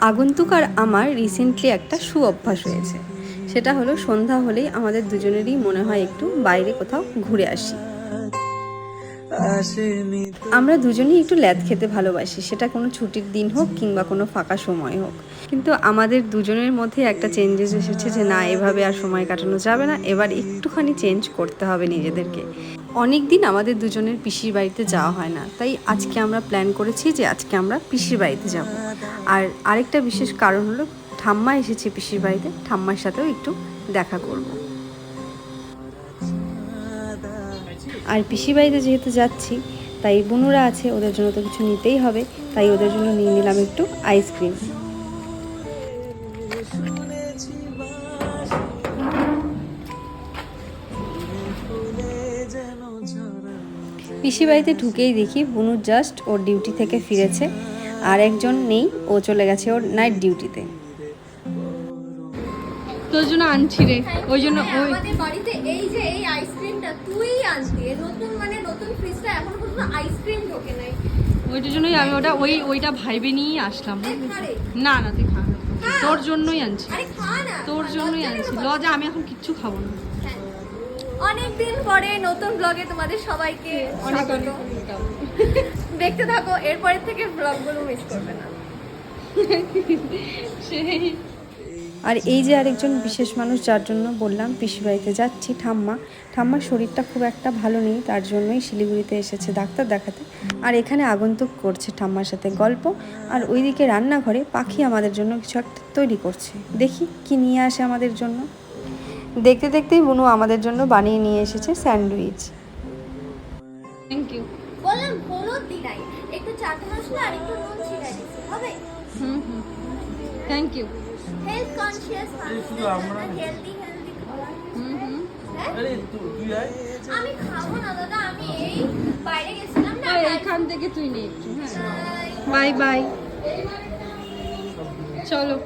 আগন্তুক আর আমার রিসেন্টলি একটা সু অভ্যাস হয়েছে। সেটা হলো সন্ধ্যা হলেই আমাদের দুজনেরই মনে হয় একটু বাইরে কোথাও ঘুরে আসি। আমরা দুজনেই একটু ল্যাদ খেতে ভালোবাসি। সেটা কোনো ছুটির দিন হোক কিংবা কোনো ফাঁকা সময় হোক। কিন্তু আমাদের দুজনের মধ্যে একটা চেঞ্জেস এসেছে যে না, এভাবে আর সময় কাটানো যাবে না। এবার একটুখানি চেঞ্জ করতে হবে নিজেদেরকে। অনেক দিন আমাদের দুজনের পিসির বাড়িতে যাওয়া হয় না। তাই আজকে আমরা প্ল্যান করেছি যে আজকে আমরা পিসির বাড়িতে যাব। আর আরেকটা বিশেষ কারণ হলো, ঠাম্মা এসেছে পিসির বাড়িতে, ঠাম্মার সাথেও একটু দেখা করব। আর পিসি বাড়িতে যেহেতু যাচ্ছি, তাই বুনুরা আছে, ওদের জন্য তো কিছু নিতেই হবে, তাই ওদের জন্য নিয়ে নিলাম একটু আইসক্রিম পিসি বাড়িতে ঢুকেই দেখি বুনু জাস্ট ওর ডিউটি থেকে ফিরেছে, আর একজন নেই, ও চলে গেছে ওর নাইট ডিউটিতে তোর জন্য আনছি রে ওই জন্য হ্যাঁ, ওই বাড়িতে এই যে এই আইসক্রিমটা তুই আনতি নতুন মানে নতুন ফ্রিজটা এখনও পর্যন্ত আইসক্রিম ঢোকে নাই। ওইটার জন্যই আমি ওটা ওই ওইটা ভাইবে নিয়েই আসলাম। না না তুই খা। তোর জন্যই আনছি। তোর জন্যই আনছি। লজা আমি এখন কিচ্ছু খাব না। অনেকদিন পরে নতুন ব্লগে তোমাদের সবাইকে অনেক অনেক দেখতে থাকো এরপরের থেকে ব্লগগুলো মিস করবে না। সেই আর এই যে আরেকজন বিশেষ মানুষ যার জন্য বললাম বাড়িতে যাচ্ছি, ঠাম্মা। ঠাম্মার শরীরটা খুব একটা ভালো নেই, তার জন্যই শিলিগুড়িতে এসেছে ডাক্তার দেখাতে। আর এখানে আগন্তুক করছে ঠাম্মার সাথে গল্প। আর ওইদিকে রান্নাঘরে পাখি আমাদের জন্য কিছু একটা তৈরি করছে। দেখি কি নিয়ে আসে আমাদের জন্য। দেখতে দেখতেই বুনু আমাদের জন্য বানিয়ে নিয়ে এসেছে স্যান্ডউইচ। থ্যাংক ইউ বললাম হলুদ একটু আর একটু নুন ছিটাই হবে? Hmm hmm thank you health conscious মানুষ হেলদি হেলদি খাবার হুম হুম? আরে তুই তুই আয়। আমি খাব না দাদা আমি এই বাইরে গেছিলাম না এখান থেকে তুই নে একটু হ্যাঁ। বাই বাই চলো।